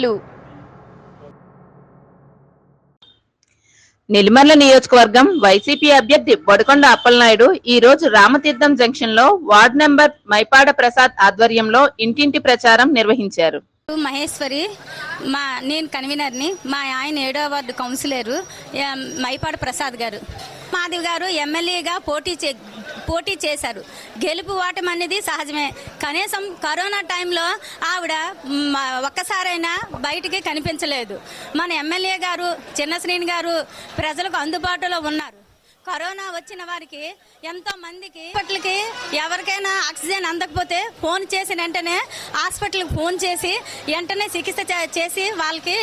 వార్తలు నెల్లిమర్ల నియోజకవర్గం వైసీపీ అభ్యర్థి బొడకొండ అప్పలనాయుడు ఈ రోజు రామతీర్థం జంక్షన్లో వార్డ్ నెంబర్ మైపాడ ప్రసాద్ ఆధ్వర్యంలో ఇంటింటి ప్రచారం నిర్వహించారు. మహేశ్వరి మా నేను కన్వీనర్ని మా ఆయన ఏడో వార్డు కౌన్సిలరు మైపాడు ప్రసాద్ గారు. మాధవ్ గారు ఎమ్మెల్యేగా పోటీ పోటీ చేశారు. గెలుపు వాటం అనేది సహజమే. కనీసం కరోనా టైంలో ఆవిడ ఒక్కసారైనా బయటికి కనిపించలేదు. మన ఎమ్మెల్యే గారు చిన్నశ్రేణి గారు ప్రజలకు అందుబాటులో ఉన్నారు. కరోనా వచ్చిన వారికి ఎంతో మందికి హాస్పిటల్కి ఎవరికైనా ఆక్సిజన్ అందకపోతే ఫోన్ చేసిన వెంటనే హాస్పిటల్కి ఫోన్ చేసి వెంటనే చికిత్స చేసి వాళ్ళకి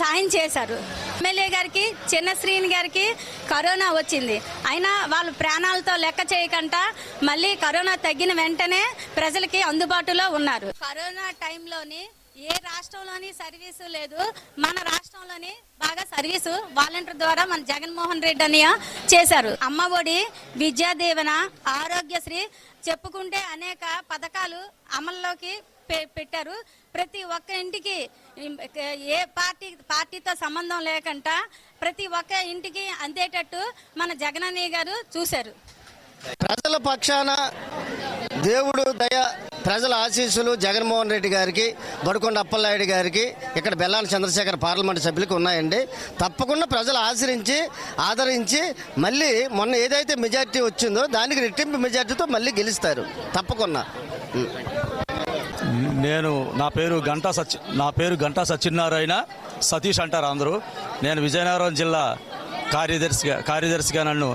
సహాయం సాయం చేశారు. ఎమ్మెల్యే గారికి చిన్న శ్రీని గారికి కరోనా వచ్చింది. అయినా వాళ్ళు ప్రాణాలతో లెక్క చేయకుండా మళ్ళీ కరోనా తగ్గిన వెంటనే ప్రజలకి అందుబాటులో ఉన్నారు. కరోనా టైంలోని ఏ రాష్ట్రంలోని సర్వీసు లేదు. మన రాష్ట్రంలోని బాగా సర్వీసు వాలంటీర్ ద్వారా మన జగన్మోహన్ రెడ్డి అని చేశారు. అమ్మ ఒడి విద్యా దీవెన ఆరోగ్యశ్రీ చెప్పుకుంటే అనేక పథకాలు అమల్లోకి పె- పెట్టారు. ప్రతి ఒక్క ఇంటికి ఏ పార్టీ పార్టీతో సంబంధం లేకుండా ప్రతి ఒక్క ఇంటికి అందేటట్టు మన జగన్ గారు చూశారు. ప్రజల పక్షాన దేవుడు దయ ప్రజల ఆశీస్సులు జగన్మోహన్ రెడ్డి గారికి బడుకొండ అప్పలనాయుడు గారికి ఇక్కడ బెల్లాల చంద్రశేఖర్ పార్లమెంట్ సభ్యులకు ఉన్నాయండి. తప్పకుండా ప్రజలు ఆశ్రయించి ఆదరించి మళ్ళీ మొన్న ఏదైతే మెజార్టీ వచ్చిందో దానికి రెట్టింపు మెజార్టీతో మళ్ళీ గెలుస్తారు. తప్పకుండా. నేను నా పేరు గంటా సత్య నా పేరు గంటా సత్యనారాయణ సతీష్ అంటారు అందరూ. నేను విజయనగరం జిల్లా కార్యదర్శిగా కార్యదర్శిగా నన్ను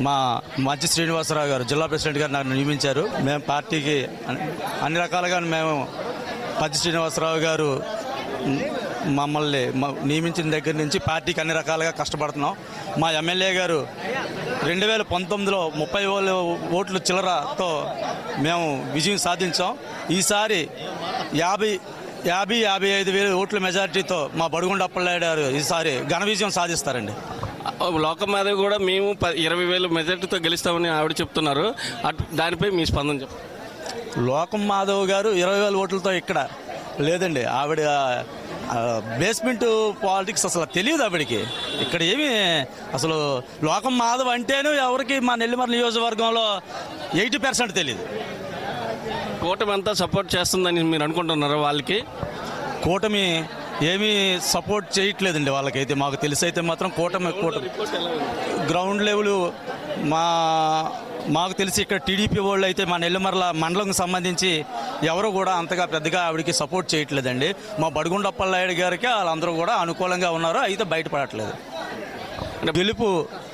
మా మంచి శ్రీనివాసరావు గారు జిల్లా ప్రెసిడెంట్ గారు నన్ను నియమించారు. మేము పార్టీకి అన్ని- రకాలుగా మేము మంచి శ్రీనివాసరావు గారు మమ్మల్ని నియమించిన దగ్గర నుంచి పార్టీకి అన్ని రకాలుగా కష్టపడుతున్నాం. మా ఎమ్మెల్యే గారు రెండు వేల పంతొమ్మిదిలో ముప్పై ఓట్లు చిల్లరతో మేము విజయం సాధించాం. ఈసారి యాభై యాభై యాభై ఐదు వేల ఓట్ల మెజారిటీతో మా బడుగుండ గారు ఈసారి ఘన విజయం సాధిస్తారండి. లోకమాధవ్ కూడా మేము ఇరవై వేల మెజార్టీతో గెలుస్తామని ఆవిడ చెప్తున్నారు. అటు దానిపై మీ స్పందన చెప్పండి లోకం మాధవ్ గారు ఇరవై వేల ఓట్లతో ఇక్కడ లేదండి. ఆవిడ బేస్మెంట్ పాలిటిక్స్ అసలు తెలియదు ఆవిడకి. ఇక్కడ ఏమి అసలు లోకం మాధవ్ అంటేనే ఎవరికి మా నెల్లిమర్ల నియోజకవర్గంలో ఎయిటీ పర్సెంట్ తెలియదు కూటమి అంతా సపోర్ట్ చేస్తుందని మీరు అనుకుంటున్నారు వాళ్ళకి? కూటమి ఏమీ సపోర్ట్ చేయట్లేదండి వాళ్ళకైతే. మాకు తెలిసి అయితే మాత్రం కూటమి కూటమి గ్రౌండ్ లెవెల్ మా మాకు తెలిసి ఇక్కడ టీడీపీ వాళ్ళు అయితే మా నెల్లిమర్ల మండలంకి సంబంధించి ఎవరు కూడా అంతగా పెద్దగా ఆవిడకి సపోర్ట్ చేయట్లేదండి. మా బడుగుండప్పలనాయుడు గారికి వాళ్ళందరూ కూడా అనుకూలంగా ఉన్నారు. అయితే బయటపడట్లేదు. గెలుపు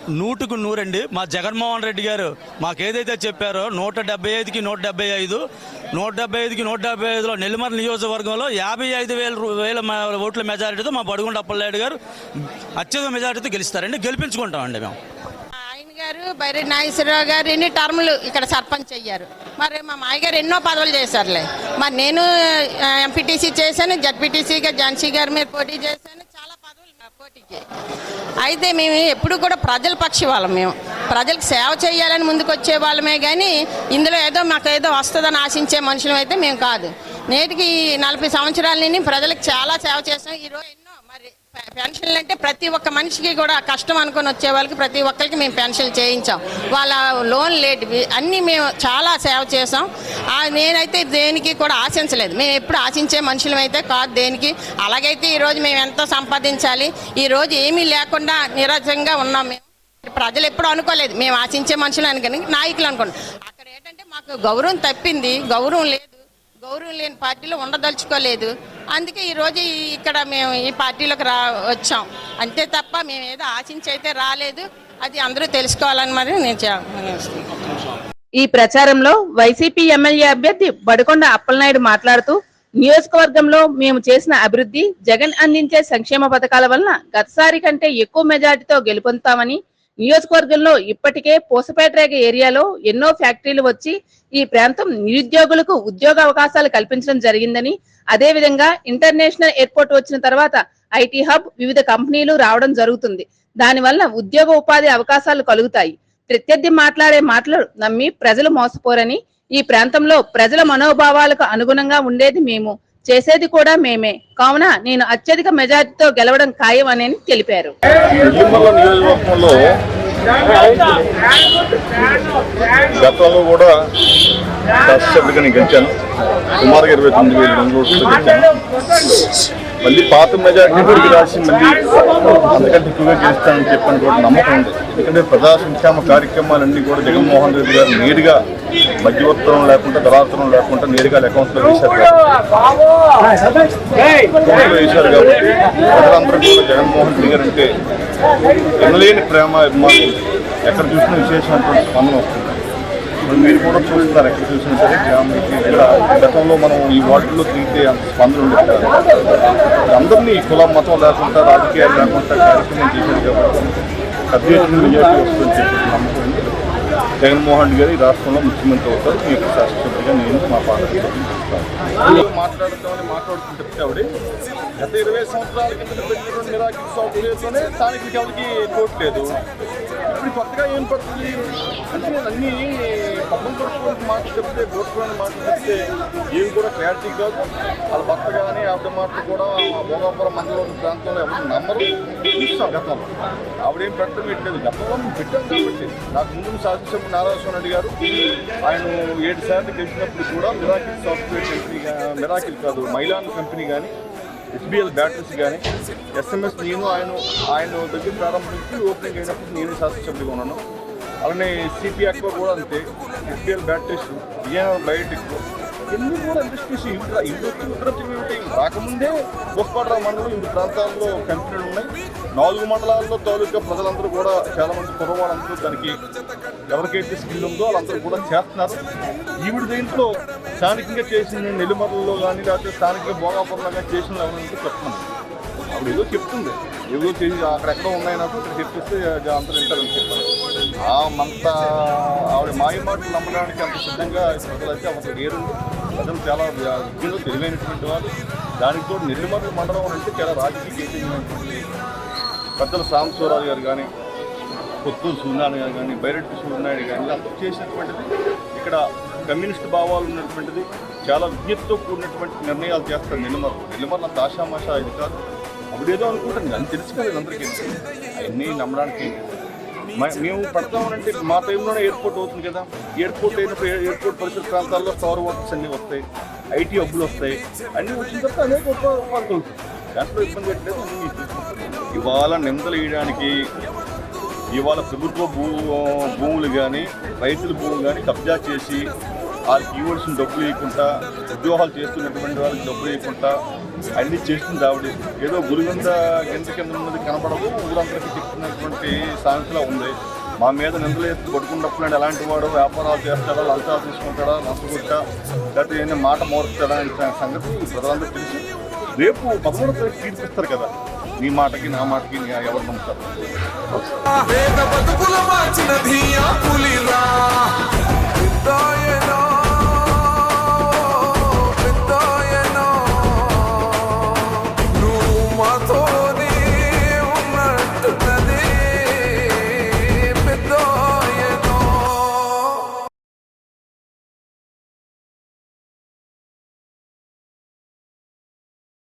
నూటుకు నూరండి. మా జగన్మోహన్ రెడ్డి గారు మాకేదైతే చెప్పారో నూట డెబ్బై ఐదుకి నూట డెబ్బై ఐదు నూట డెబ్బై ఐదుకి నూట డెబ్బై ఐదులో నెల్లిమర్ల నియోజకవర్గంలో యాభై ఐదు వేల రూ- వేల ఓట్ల మెజారిటీతో మా బడుగుండ అప్పలనాయుడు గారు అత్యధిక మెజారిటీతో గెలుస్తారండి. గెలిపించుకుంటామండి మేము. ఆయన గారు బైరి నాగేశ్వరరావు గారు ఎన్ని టర్ములు ఇక్కడ సర్పంచ్ అయ్యారు. మరి మా మాయగారు ఎన్నో పదవులు చేశారులే. మరి నేను ఎంపీటీసీ చేశాను జడ్పీటీసీగా ఝాన్సీ గారి మీద పోటీ చేశాను చాలా పదవులు నా పోటీకి అయితే మేము ఎప్పుడు కూడా ప్రజల పక్షి వాళ్ళం మేము. ప్రజలకు సేవ చేయాలని ముందుకు వచ్చే వాళ్ళమే కానీ ఇందులో ఏదో మాకు ఏదో వస్తుందని ఆశించే మనుషులం అయితే మేము కాదు. నేటికి ఈ నలభై సంవత్సరాల నుండి ప్రజలకు చాలా సేవ చేస్తాం ఈరోజు పెన్షన్లు అంటే ప్రతి ఒక్క మనిషికి కూడా కష్టం అనుకొని వచ్చే వాళ్ళకి ప్రతి ఒక్కరికి మేము పెన్షన్లు చేయించాం. వాళ్ళ లోన్ లేటివి అన్నీ మేము చాలా సేవ చేసాం నేనైతే దేనికి కూడా ఆశించలేదు. మేము ఎప్పుడు ఆశించే మనుషులమైతే కాదు దేనికి. అలాగైతే ఈరోజు మేము ఎంతో సంపాదించాలి? ఈరోజు ఏమీ లేకుండా నిరాశంగా ఉన్నాం మేము. ప్రజలు ఎప్పుడు అనుకోలేదు. మేము ఆశించే మనుషులు అనుకుని నాయకులు అనుకున్నాం అక్కడ ఏంటంటే మాకు గౌరవం తప్పింది. గౌరవం లేదు. గౌరవం లేని పార్టీలో ఉండదలుచుకోలేదు. అందుకే ఈరోజు ఇక్కడ మేము ఈ పార్టీలోకి రా వచ్చాం. అంతే తప్ప మేము ఏదో ఆశించి అయితే రాలేదు. అది అందరూ తెలుసుకోవాలని మరి నేను ఈ ప్రచారంలో వైసీపీ ఎమ్మెల్యే అభ్యర్థి బడుకొండ అప్పలనాయుడు మాట్లాడుతూ నియోజకవర్గంలో మేము చేసిన అభివృద్ధి జగన్ అందించే సంక్షేమ పథకాల వలన గతసారి కంటే ఎక్కువ మెజార్టీతో గెలుపొందుతామని నియోజకవర్గంలో ఇప్పటికే పూసపేటరేగ ఏరియాలో ఎన్నో ఫ్యాక్టరీలు వచ్చి ఈ ప్రాంతం నిరుద్యోగులకు ఉద్యోగ అవకాశాలు కల్పించడం జరిగిందని అదేవిధంగా ఇంటర్నేషనల్ ఎయిర్పోర్ట్ వచ్చిన తర్వాత ఐటీ హబ్ వివిధ కంపెనీలు రావడం జరుగుతుంది. దానివల్ల ఉద్యోగ ఉపాధి అవకాశాలు కలుగుతాయి. ప్రత్యర్థి మాట్లాడే మాటలు నమ్మి ప్రజలు మోసపోరని ఈ ప్రాంతంలో ప్రజల మనోభావాలకు అనుగుణంగా ఉండేది మేము. చేసేది కూడా మేమే. కావున నేను అత్యధిక మెజార్టీతో గెలవడం ఖాయం అని తెలిపారు. గతంలో కూడా శాసనసభ్యుడిగా నేను గెలిచాను. సుమారుగా ఇరవై తొమ్మిది వేల రెండు గెలిచాను. మళ్ళీ పాత మెజార్టీ గురికి రాసి మళ్ళీ అంతకంటే ఎక్కువగా గెలుస్తానని చెప్పని కూడా నమ్మకం ఉంది. ఎందుకంటే ప్రజా సంక్షేమ కార్యక్రమాలన్నీ కూడా జగన్మోహన్ రెడ్డి గారు నేరుగా మధ్యవర్తనం లేకుండా దళార్తనం లేకుండా నేరుగా అకౌంట్లో వేశారు కాబట్టి. అకౌంట్లో వేశారు కాబట్టి ప్రజలందరూ కూడా జగన్మోహన్ రెడ్డి గారు అంటే ఎనలేని ప్రేమ అభిమానం ఎక్కడ చూసినా విశేషమైనటువంటి స్పందన వస్తుంది. మీరు కూడా చూస్తున్నారు ఎక్కడ చూసినా సరే గ్రామానికి ఇలా గతంలో మనం ఈ వార్డుల్లో తిరిగితే అంత స్పందన ఉండేది అందరినీ కుల మతం లేకుండా రాజకీయాలు లేకుండా కార్యక్రమం చేశారు కాబట్టి పెద్ద ఎత్తున మెజార్టీ వస్తుందని చెప్పి నమ్మకం జగన్మోహన్ రెడ్డి గారు ఈ రాష్ట్రంలో ముఖ్యమంత్రి అవుతారు. మీ యొక్క శాస్త్రసభ్యుడిగా నేను మా పార్టీ మాట్లాడుతామని మాట్లాడుతుంటే ఆవిడ గత ఇరవై సంవత్సరాల కింద పెట్టినటువంటి నిరాకరణ సాఫ్ట్వేర్తోనే స్థానికులకి ఎవరికి కోట్ లేదు. ఇప్పుడు కొత్తగా ఏం పడుతుంది అంటే నేను అన్ని పబ్బం కొట్టుకోవడానికి మాట చెప్తే కొట్టుకోవడానికి మాట చెప్తే ఏవి కూడా క్లారిటీ కాదు. వాళ్ళ భర్త కానీ ఆవిడ మాట కూడా భోగాపురం మండలం ప్రాంతంలో ఎవరు నమ్మరు. చూస్తాం గతంలో. ఆవిడేం పెట్టడం పెట్టలేదు గతంలో మేము పెట్టాం కాబట్టి. నాకు ముందు శాసనసభ్యుడు నారాయణ రెడ్డి గారు ఆయన ఏడు సార్లు గెలిచినప్పుడు కూడా మిరాకిల్ సాఫ్ట్వేర్ కంపెనీ మిరాకిల్ కాదు మైలాన్ కంపెనీ కానీ ఎస్బిఎల్ బ్యాటరీస్ కానీ ఎస్ఎంఎస్ నేను ఆయన ఆయన దగ్గర ప్రారంభం నుంచి ఓపెనింగ్ అయినప్పుడు నేను శాసనసభ్యుడిగా ఉన్నాను. అలానే సిపి అక్వా కూడా అంతే ఎస్బిఎల్ బ్యాటరీస్ విజయనగరం బయోటెక్ ఎన్ని కూడా ఇండస్ట్రీస్ ఇంట్లో ఇంటి ఉత్తరం రాకముందే గోస్పాటరావు మండలం ఇంటి ప్రాంతాల్లో కంపెనీలు ఉన్నాయి. నాలుగు మండలాల్లో తాలూకా ప్రజలందరూ కూడా చాలా మంది కుర్రవాళ్ళందరూ దానికి ఎవరికైతే స్కిల్ ఉందో వాళ్ళందరూ కూడా చేస్తున్నారు. ఈవిడ దీంట్లో స్థానికంగా చేసిన నెల్లిమర్లలో కానీ లేకపోతే స్థానికంగా భోగాపురంలో కానీ చేసిన ఎవరైనా చెప్తున్నాను అప్పుడు ఏదో చెప్తుంది. ఏదో చేసి అక్కడెక్కడ ఉన్నాయి నాకు ఇక్కడ చెప్పిస్తే అందరూ వింటారని చెప్పారు ఆ మంత ఆవిడ మాయ మాటలు నమ్మడానికి అంత సిద్ధంగా ప్రజలైతే ఒక లేరు ప్రజలు చాలా తెలివైనటువంటి వాళ్ళు. దానికి తోడు నెల్లిమర్ల మండలం అంటే చాలా రాజకీయ కేంద్రమైనటువంటి పెద్దల సాంబశివరాజు గారు కానీ కొత్తూరు సూర్యనారాయణ గారు కానీ బైరెడ్డి సూర్యనాయుడు కానీ ఇలా చేసినటువంటిది ఇక్కడ కమ్యూనిస్ట్ భావాలు ఉన్నటువంటిది చాలా విజ్ఞతతో కూడినటువంటి నిర్ణయాలు చేస్తారు నిలమర్లు నిలమర్లు అంత ఆషామాషా ఇది కాదు. అప్పుడేదో అనుకుంటాను అని తెలుసు కదా అందరికీ. అవన్నీ నమ్మడానికి మేము పడతామనంటే మా టైంలోనే ఎయిర్పోర్ట్ అవుతుంది కదా. ఎయిర్పోర్ట్ అయినప్పుడు ఎయిర్పోర్ట్ పరిసర ప్రాంతాల్లో స్టార్ వర్క్స్ అన్నీ వస్తాయి. ఐటీ హబ్బులు వస్తాయి. అన్నీ వచ్చిన తర్వాత అనేక ఉపాధి దాంట్లో ఇబ్బంది పెట్టలేదు. ఇవాళ నిందలు వేయడానికి ఇవాళ ప్రభుత్వ భూ భూములు కానీ రైతుల భూములు కానీ కబ్జా చేసి వాళ్ళకి ఇవ్వాల్సిన డబ్బులు ఇవ్వకుండా ఉద్యోగాలు చేస్తున్నటువంటి వాళ్ళకి డబ్బులు ఇవ్వకుండా అన్ని చేస్తుంది ఆవిడ ఏదో గురుగంద గింజ కింద ఉన్నది కనపడదు ఊరందరికీ చెప్తున్నటువంటి సామెతలా ఉంది. మా మీద నిందలు ఎత్తి నేను ఎలాంటి వాడు? వ్యాపారాలు చేస్తాడా? లంచాలు తీసుకుంటాడా? లంచగొట్టా లేకపోతే ఏమైనా మాట మోరుస్తాడా అనే సంగతి ప్రజలందరూ తెలిసి రేపు పదమూడు తారీఖు తీర్పిస్తారు కదా. నీ మాటకి నా మాటకి ఎవరు నమ్ముతారు? పేద